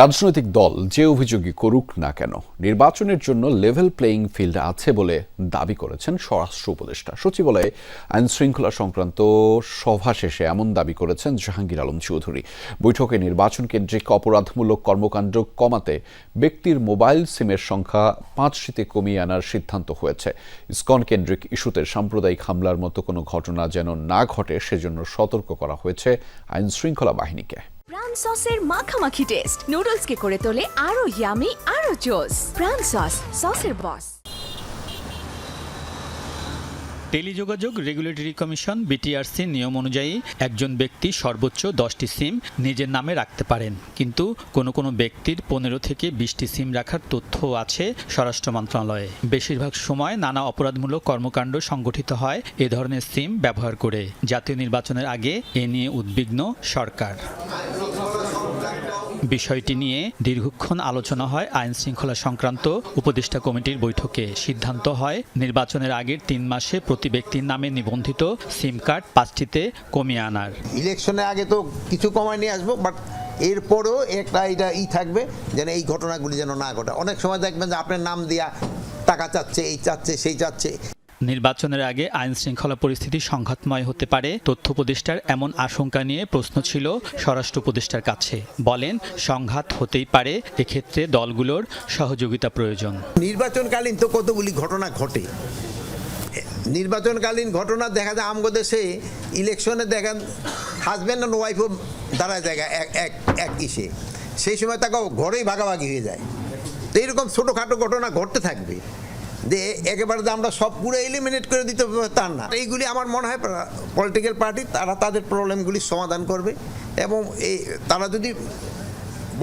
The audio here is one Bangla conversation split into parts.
রাজনৈতিক দল যে অভিযোগই করুক না কেন, নির্বাচনের জন্য লেভেল প্লেয়িং ফিল্ড আছে বলে দাবি করেছেন স্বরাষ্ট্র উপদেষ্টা। সচিবালয়ে আইন শৃঙ্খলা সংক্রান্ত সভা শেষে এমন দাবি করেছেন জাহাঙ্গীর আলম চৌধুরী। বৈঠকে নির্বাচন কেন্দ্রিক অপরাধমূলক কর্মকাণ্ড কমাতে ব্যক্তির মোবাইল সিমের সংখ্যা পাঁচটিতে কমিয়ে আনার সিদ্ধান্ত হয়েছে। ইসকন কেন্দ্রিক ইস্যুতে সাম্প্রদায়িক হামলার মতো কোনো ঘটনা যেন না ঘটে, সেজন্য সতর্ক করা হয়েছে আইন শৃঙ্খলা বাহিনীকে। প্রাণ সসের মাখামাখি টেস্ট নুডলসকে করে তোলে আরও ইয়ামি আরও জোস প্রাণ সস সসের বস টেলিযোগাযোগ রেগুলেটরি কমিশন বিটিআরসি নিয়ম অনুযায়ী একজন ব্যক্তি সর্বোচ্চ দশটি সিম নিজের নামে রাখতে পারেন। কিন্তু কোনো কোনো ব্যক্তির পনেরো থেকে বিশটি সিম রাখার তথ্য আছে স্বরাষ্ট্র মন্ত্রণালয়ে। বেশিরভাগ সময় নানা অপরাধমূলক কর্মকাণ্ড সংগঠিত হয় এ ধরনের সিম ব্যবহার করে। জাতীয় নির্বাচনের আগে এ নিয়ে উদ্বিগ্ন সরকার। বিষয়টি নিয়ে দীর্ঘক্ষণ আলোচনা হয় আইন শৃঙ্খলা সংক্রান্ত উপদেষ্টা কমিটির বৈঠকে। সিদ্ধান্ত হয়, নির্বাচনের আগের তিন মাসে প্রতি ব্যক্তির নামে নিবন্ধিত সিম কার্ড পাঁচটিতে কমিয়ে আনার। ইলেকশনের আগে তো কিছু কমায় নিয়ে আসব, বাট এরপরেও একটা এটা ই থাকবে যেন এই ঘটনাগুলি যেন না ঘটে। অনেক সময় দেখবেন যে আপনার নাম দিয়া টাকা চাচ্ছে, এই চাচ্ছে, সেই চাচ্ছে। নির্বাচনের আগে আইন শৃঙ্খলা পরিস্থিতি সংঘাতময় হতে পারে। তথ্য উপদেষ্টার এমন আশঙ্কা নিয়ে প্রশ্ন ছিল স্বরাষ্ট্র উপদেষ্টার কাছে। বলেন, সংঘাত হতেই পারে, এক্ষেত্রে দলগুলোর সহযোগিতা প্রয়োজন। নির্বাচনকালীন তো কতগুলি ঘটনা ঘটে? নির্বাচনকালীন ঘটনা দেখা যায় আমগো দেশে, ইলেকশনে দেখেন হাজব্যান্ড অ্যান্ড ওয়াইফও দাঁড়ায় জায়গা এক এক এক ইসে। সেই সময় তাকে ঘরেই ভাগাভাগি হয়ে যায়। তো এইরকম ছোটোখাটো ঘটনা ঘটতে থাকবে। যে একেবারে আমরা সব পুরো এলিমিনেট করে দিতে তার না। এইগুলি আমার মনে হয় পলিটিক্যাল পার্টি তারা তাদের প্রবলেমগুলি সমাধান করবে এবং এই তারা যদি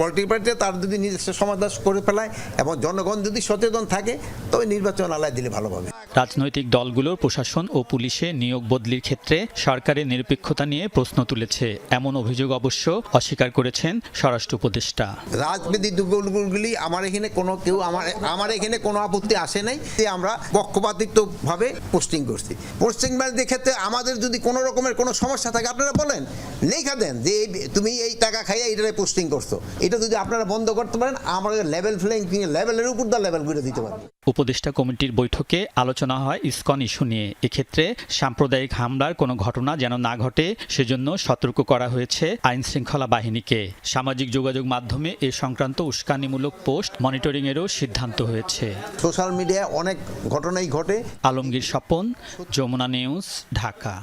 পলিটিক্যাল পার্টিতে তার যদি নিজস্ব সমাধান করে ফেলায় এবং জনগণ যদি সচেতন থাকে তবে নির্বাচন আলায় দিলে ভালো হবে। রাজনৈতিক দলগুলোর প্রশাসন ও পুলিশে নিয়োগ বদলির ক্ষেত্রে সরকারের নিরপেক্ষতা নিয়ে প্রশ্ন তুলেছে। এমন অভিযোগ অবশ্য অস্বীকার করেছেন স্বরাষ্ট্র উপদেষ্টা। রাজনীতি দুর্গগুলি আমার এখানে কোনো কেউ আমার আমার এখানে কোনো আপত্তি আসে নাই। যে আমরা পক্ষপাতিত্বভাবে পোস্টিং করছি। পোস্টিং বাণিজ্যের ক্ষেত্রে আমাদের যদি কোনো রকমের কোনো সমস্যা থাকে আপনারা বলেন লেখা দেন যে তুমি এই টাকা খাইয়া এইটারে পোস্টিং করছ। এটা যদি আপনারা বন্ধ করতে পারেন আমাদের লেভেল ফ্লেইং লেভেলের উপর দা লেভেল করে দিতে পারবে উপদেষ্টা কমিটির বৈঠকে আলোচনা হয় ইসকন ইস্যু নিয়ে। এক্ষেত্রে সাম্প্রদায়িক হামলার কোনো ঘটনা যেন না ঘটে সেজন্য সতর্ক করা হয়েছে আইন শৃঙ্খলা বাহিনীকে। সামাজিক যোগাযোগ মাধ্যমে এ সংক্রান্ত উস্কানিমূলক পোস্ট মনিটরিংয়েরও সিদ্ধান্ত হয়েছে। সোশ্যাল মিডিয়ায় অনেক ঘটনাই ঘটে। আলমগীর স্বপন যমুনা নিউজ ঢাকা।